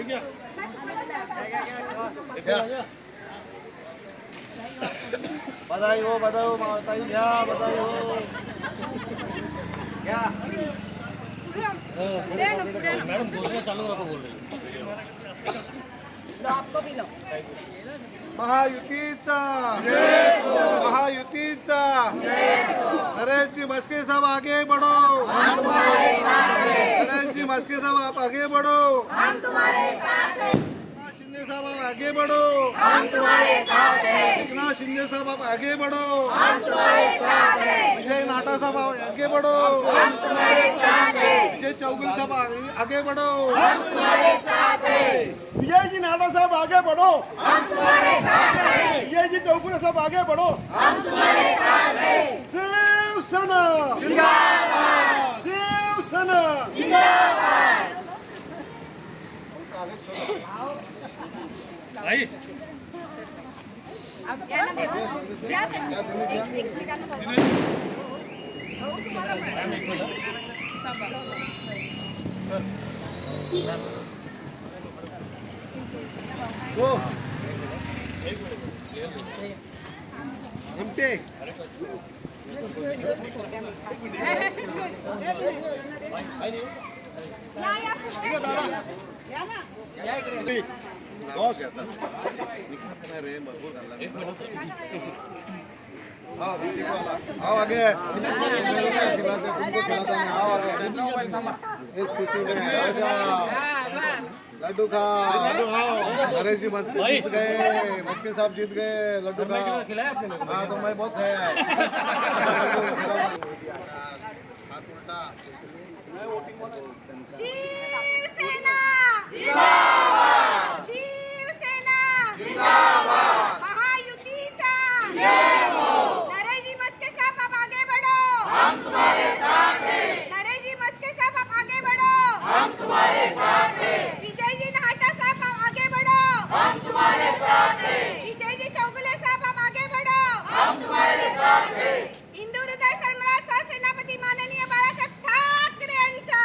घ्या. बधाई हो बधाई हो माताई घ्या बधाई हो घ्या महायुतीचा. महायुतीचा. नरेश जी मस्के साहब आगे बढ़ो। नरेश जी मस्के साहब आप आगे बढ़ो। एकनाथ शिंदे साहब आप आगे बढ़ो। एकनाथ शिंदे साहब आप आगे बढ़ो। विजय नाटा साहब आप आगे बढ़ो। विजय चौगुल साहब आगे- आगे बढ़ो। विजय जी नाटा साहब आगे बढ़ो। विजय जी चौगुल साहब आगे बढ़ो। शिवसेना शिवसेना या ना आओ आगे आओ आगे इस खुशी में आ जाओ लड्डू खा नरेश जी मस्के जीत गए मस्के साहब जीत गए लड्डू खा हाँ तो मैं बहुत खाया। है हाथ उल्टा शिवसेना। शिवसेना महायुतीचा। नरेशजी मस्के साहब आप आगे बढ़ो। हम तुम्हारे साथ हैं। नरेशजी मस्के साहब आप आगे बढ़ो। हम तुम्हारे साथ हैं विजय जी नाहटा साहब आप आगे बढ़ो हम तुम्हारे साथ हैं विजय जी चौगुले साहब आप आगे बढ़ो हम तुम्हारे साथ हैं हिंदू हृदय सम्राट सहसेनापती माननीय बाळासाहेब ठाकरे यांचा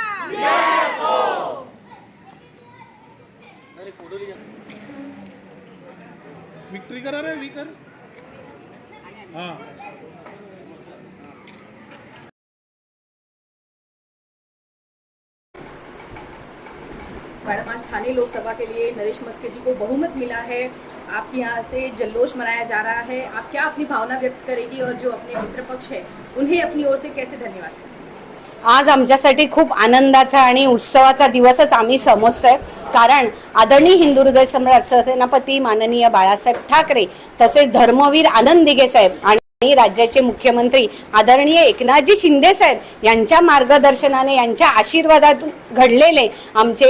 विक्ट्री करा रे विकर हाँ मैडम आज थाने लोकसभा के लिए नरेश मस्के जी को बहुमत मिला है। आपके यहाँ से जल्लोष मनाया जा रहा है। आप क्या अपनी भावना व्यक्त करेगी और जो अपने मित्र पक्ष है उन्हें अपनी ओर से कैसे धन्यवाद आज आमच्यासाठी खूप आनंदाचा आणि उत्सवाचा दिवसच आम्ही समजतोय. कारण आदरणीय हिंदू हृदय सम्राट सेनापती माननीय बाळासाहेब ठाकरे तसेच धर्मवीर आनंद दिघे साहेब आणि राज्याचे मुख्यमंत्री आदरणीय एकनाथजी शिंदे साहेब यांच्या मार्गदर्शनाने यांच्या आशीर्वादातून घडलेले आमचे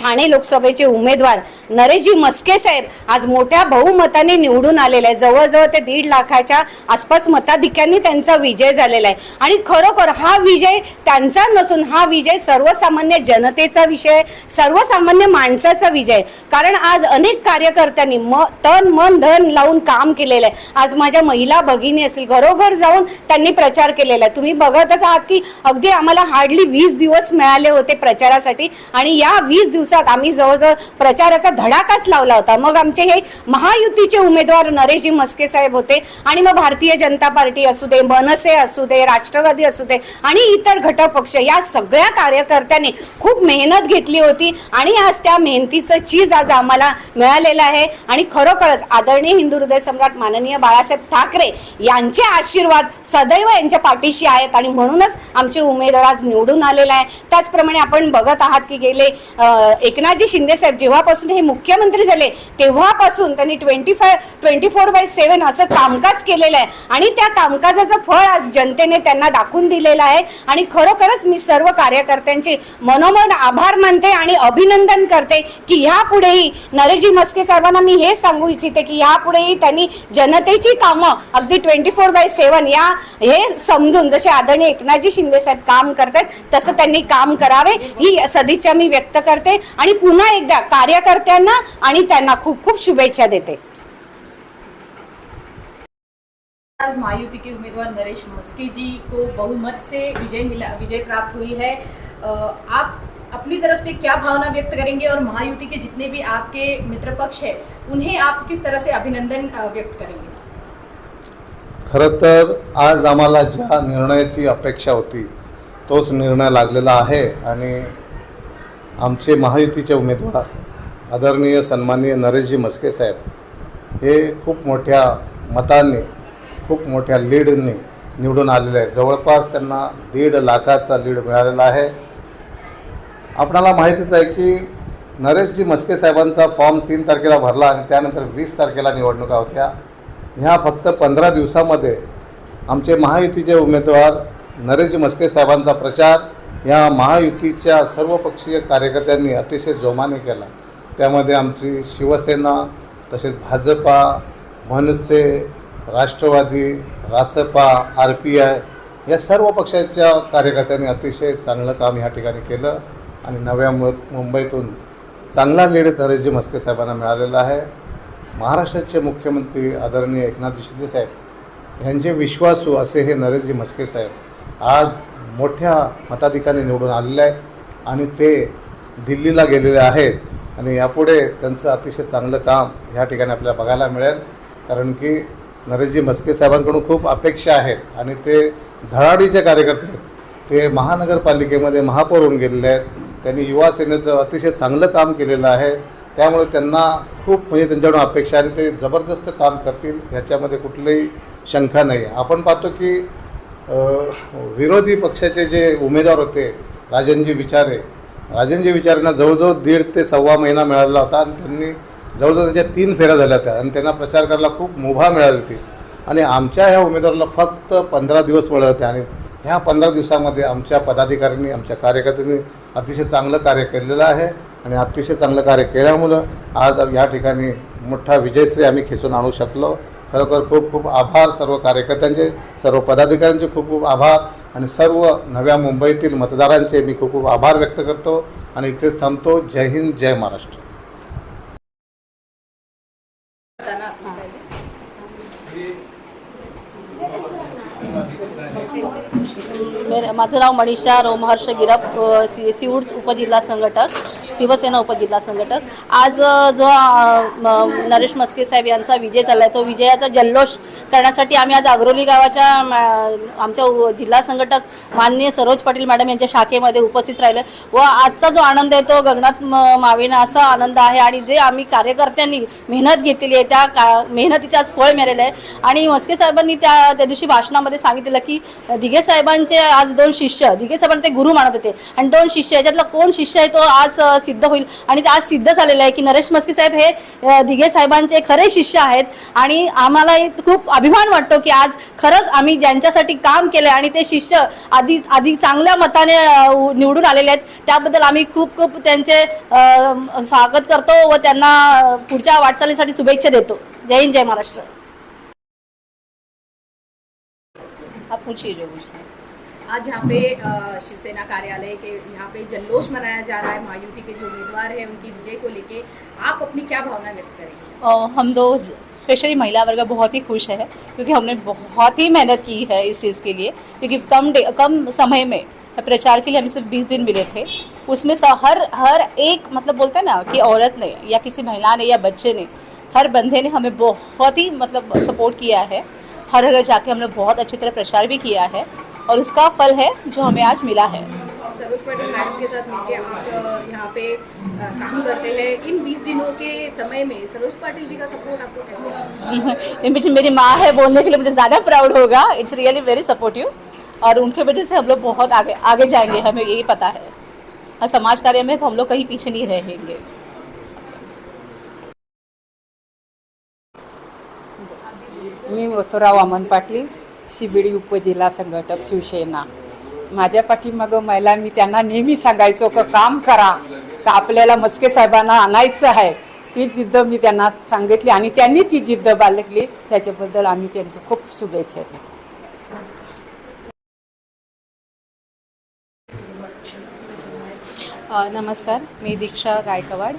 ठाणे लोकसभेचे उमेदवार नरेशजी मस्के साहेब आज मोठ्या बहुमताने निवडून आलेले आहे जवळजवळ ते दीड लाखाच्या आसपास मताधिक्यांनी त्यांचा विजय झालेला आहे. आणि खरोखर हा विजय त्यांचा नसून हा विजय सर्वसामान्य जनतेचा विषय सर्वसामान्य माणसाचा विजय कारण आज अनेक कार्यकर्त्यांनी म तन मन धन लावून काम केलेलं आहे. आज माझ्या महिला भगिनी असतील घरोघर जाऊन त्यांनी प्रचार केलेला आहे. तुम्ही बघतच आहात की अगदी आम्हाला हार्डली वीस दिवस मिळाले होते प्रचारासाठी आणि या वीस दिवसात आम्ही जवळजवळ प्रचाराचा धडाकाच लावला होता. मग आमचे हे महायुतीचे उमेदवार नरेशजी मस्के साहेब होते आणि मग भारतीय जनता पार्टी असू दे मनसे असू दे राष्ट्रवादी असू दे आणि इतर घटक पक्ष या सगळ्या कार्यकर्त्यांनी खूप मेहनत घेतली होती आणि आज त्या मेहनतीचं चीज आज आम्हाला मिळालेलं आहे. आणि खरोखरच आदरणीय हिंदू हृदय सम्राट माननीय बाळासाहेब ठाकरे यांचे आशीर्वाद सदैव यांच्या पाठीशी आहेत आणि म्हणूनच आमचे उमेदवार आज निवडून आलेले आहे त्याचप्रमाणे आपण बघत आहात की गेले एकनाथजी शिंदे साहेब जेव्हापासून हे मुख्यमंत्री झाले तेव्हापासून त्यांनी twenty five twenty four by seven असं कामकाज केलेलं आहे. आणि त्या कामकाजाचं फळ आज जनतेने त्यांना दाखवून दिलेलं आहे. आणि खरोखरच मी सर्व कार्यकर्त्यांचे मनोमन आभार मानते आणि अभिनंदन करते की ह्यापुढेही नरेशजी मस्के साहेबांना मी हे सांगू इच्छिते की ह्यापुढेही त्यांनी जनतेची कामं अगदी ट्वेंटी फोर बाय सेवन या हे समजून जसे आदरणीय एकनाथजी शिंदे साहेब काम करतात तसं त्यांनी काम करावे ही सदिच्छा मी व्यक्त करते आणि पुन्हा एकदा कार्यकर्त्यांना आणि त्यांना खूप खूप शुभेच्छा देते. आज महायुति के उम्मीदवार नरेश मस्के जी को बहुमत से विजय मिला विजय प्राप्त हुई है। आप अपनी तरफ से क्या भावना व्यक्त करेंगे और महायुति के जितने भी आपके मित्र पक्ष है उन्हें आप किस तरह से अभिनंदन व्यक्त करेंगे? खरं तर आज आम्हाला ज्या निर्णयाची अपेक्षा होती तोच निर्णय लागलेला आहे आणि आमचे महायुतीचे उमेदवार आदरणीय सन्माननीय नरेशजी मस्के साहेब हे खूप मोठ्या मतांनी खूप मोठ्या लीडनी निवडून आलेले आहेत. जवळपास त्यांना दीड लाखाचा लीड मिळालेला आहे. आपणाला माहितीच आहे की नरेशजी मस्के साहेबांचा फॉर्म तीन तारखेला भरला आणि त्यानंतर वीस तारखेला निवडणुका होत्या. ह्या फक्त पंधरा दिवसामध्ये आमचे महायुतीचे उमेदवार नरेश मस्के साहेबांचा प्रचार या महायुतीच्या सर्वपक्षीय कार्यकर्त्यांनी अतिशय जोमाने केला. त्यामध्ये आमची शिवसेना तसेच Bhajapa Manase Rashtravadi Rasapa R P I या सर्व पक्षाच्या कार्यकर्त्यांनी अतिशय चांगलं काम ह्या ठिकाणी केलं. आणि नव्या मुंबईतून चांगला लीड नरेशजी मस्के साहेबांना मिळालेला आहे. महाराष्ट्राचे मुख्यमंत्री आदरणीय एकनाथ शिंदे साहेब यांचे विश्वासू असे हे नरेशजी म्हस्के साहेब आज मोठ्या मताधिकाने निवडून आलेले आहेत आणि ते दिल्लीला गेलेले आहेत आणि यापुढे त्यांचं अतिशय चांगलं काम ह्या ठिकाणी आपल्याला बघायला मिळेल. कारण की नरेशजी म्हस्के साहेबांकडून खूप अपेक्षा आहेत आणि ते धडाडीचे कार्यकर्ते आहेत. ते महानगरपालिकेमध्ये महापौर होऊन गेलेले आहेत. त्यांनी युवा सेनेचं अतिशय चांगलं काम केलेलं आहे. त्यामुळे त्यांना खूप म्हणजे त्यांच्याकडून अपेक्षा आणि ते जबरदस्त काम करतील ह्याच्यामध्ये कुठलीही शंका नाही आहे आपण पाहतो की विरोधी पक्षाचे जे उमेदवार होते राजनजी विचारे राजनजी विचारेंना जवळजवळ दीड ते सव्वा महिना मिळालेला होता आणि त्यांनी जवळजवळ त्यांच्या तीन फेऱ्या झाल्या होत्या आणि त्यांना प्रचार करायला खूप मुभा मिळाली होती. आणि आमच्या ह्या उमेदवाराला फक्त पंधरा दिवस मिळाले होते आणि ह्या पंधरा दिवसामध्ये आमच्या पदाधिकाऱ्यांनी आमच्या कार्यकर्त्यांनी अतिशय चांगलं कार्य केलेलं आहे. आणि अतिशय चांगलं कार्य केल्यामुळं आज या ठिकाणी मोठा विजयश्री आम्ही खेचून आणू शकलो. खरोखर खूप खूप आभार सर्व कार्यकर्त्यांचे सर्व पदाधिकाऱ्यांचे खूप खूप आभार आणि सर्व नव्या मुंबईतील मतदारांचे मी खूप खूप आभार व्यक्त करतो. आणि इथेच थांबतो. जय हिंद जय महाराष्ट्र. माझं नाव मनीषा रोमहर्ष गिरप अ, सी सिवूड्स उपजिल्हा संघटक शिवसेना उपजिल्हा संघटक. आज जो नरेश मस्के साहेब यांचा विजय झाला आहे तो विजयाचा जल्लोष करण्यासाठी आम्ही आज अग्रोली गावाच्या आमच्या जिल्हा संघटक माननीय सरोज पाटील मॅडम यांच्या शाखेमध्ये उपस्थित राहिलं व आजचा जो आनंद आहे तो गगनात मावेना असा आनंद आहे आणि जे आम्ही कार्यकर्त्यांनी मेहनत घेतलेली आहे त्या का मेहनतीचं आज फळ मिळालेलं आहे. आणि मस्के साहेबांनी त्या त्या दिवशी भाषणामध्ये सांगितलेलं की दिघे साहेबांचे आज दोन शिष्य दिघे साहेबांना ते गुरु मानत होते. आणि दोन शिष्य याच्यातला कोण शिष्य आहे तो आज सिद्ध होईल? आणि ते आज सिद्ध झालेलं आहे की नरेश मस्के साहेब हे दिघे साहेबांचे खरे शिष्य आहेत. आणि आम्हाला खूप अभिमान वाटतो की आज खरंच आम्ही ज्यांच्यासाठी काम केलं आणि ते शिष्य आधी आधी चांगल्या मताने निवडून आलेले आहेत त्याबद्दल आम्ही खूप खूप त्यांचे स्वागत करतो व त्यांना पुढच्या वाटचालीसाठी शुभेच्छा देतो. जय हिंद जय महाराष्ट्र. पूछिए जो है। आज यहाँ पे शिवसेना कार्यालय के यहाँ पे जल्लोष मनाया जा रहा है। महायुति के जो उम्मीदवार हैं उनकी विजय को लेके आप अपनी क्या भावना व्यक्त करेंगे? हम दो स्पेशली महिला वर्ग बहुत ही खुश है क्योंकि हमने बहुत ही मेहनत की है इस चीज़ के लिए। क्योंकि कम डे कम समय में प्रचार के लिए हमें सिर्फ़ बीस दिन मिले थे। उसमें स- हर हर एक मतलब बोलते हैं ना कि औरत ने या किसी महिला ने या बच्चे ने हर बंदे ने हमें बहुत ही मतलब सपोर्ट किया है। हर जगह जाके हमने बहुत अच्छी तरह प्रचार भी किया है और उसका फल है जो हमें आज मिला है। सरोज पाटिल मैडम के साथ मिलके आप यहाँ पे काम करते हैं। इन 20 दिनों के समय में सरोज पाटिल जी का सपोर्ट आपको कैसे इन बीच मेरी माँ है बोलने के लिए मुझे ज़्यादा प्राउड होगा। इट्स रियली वेरी सपोर्टिव और उनके वजह से हम लोग बहुत आगे आगे जाएँगे हमें यही पता है। और समाज कार्य में तो हम लोग कहीं पीछे नहीं रहेंगे। मी मथुराव अमन पाटील शिबिडी उपजिल्हा संघटक शिवसेना. माझ्या पाठीमागं महिला मी त्यांना नेहमी सांगायचो का काम करा का आपल्याला मस्के साहेबांना आणायचं आहे. ती जिद्द मी त्यांना सांगितली आणि त्यांनी ती जिद्द बाळगली. त्याच्याबद्दल आम्ही त्यांचं खूप शुभेच्छा देतो. नमस्कार. मी दीक्षा गायकवाड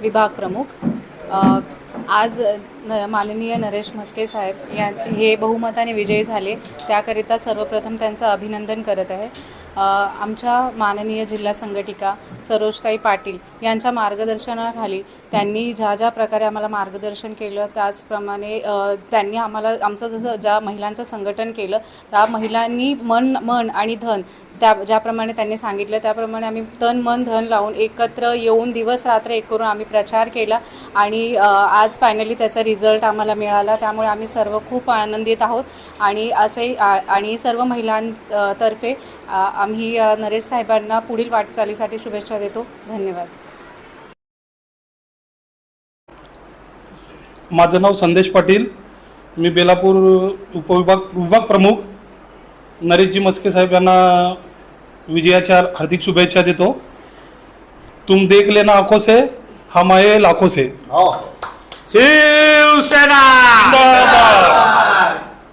विभाग प्रमुख. आज न माननीय नरेश म्हस्के साहेब या हे बहुमताने विजयी झाले त्याकरिता सर्वप्रथम त्यांचं अभिनंदन करत आहे. आमच्या माननीय जिल्हा संघटिका सरोजताई पाटील यांच्या मार्गदर्शनाखाली त्यांनी ज्या ज्या प्रकारे आम्हाला मार्गदर्शन केलं त्याचप्रमाणे त्यांनी आम्हाला आमचं जसं ज्या महिलांचं संघटन केलं त्या महिलांनी मन मन आणि धन त्या ज्याप्रमाणे त्यांनी सांगितलं त्याप्रमाणे आम्ही तन मन धन लावून एकत्र येऊन दिवस रात्र एक करून आम्ही प्रचार केला आणि आज फायनली त्याचा रिझल्ट आम्हाला मिळाला. त्यामुळे आम्ही सर्व खूप आनंदित आहोत आणि असे आ- आणि सर्व महिलांतर्फे आम्ही नरेश साहेबांना पुढील वाटचालीसाठी शुभेच्छा देतो. धन्यवाद. माझं नाव संदेश पाटील. मी बेलापूर उपविभाग विभाग प्रमुख. नरेशजी मस्के साहेब यांना विजयाच्या हार्दिक शुभेच्छा देतो. तुम देख लेना आंखों से हम आए लाखों से. हो. शिवसेना!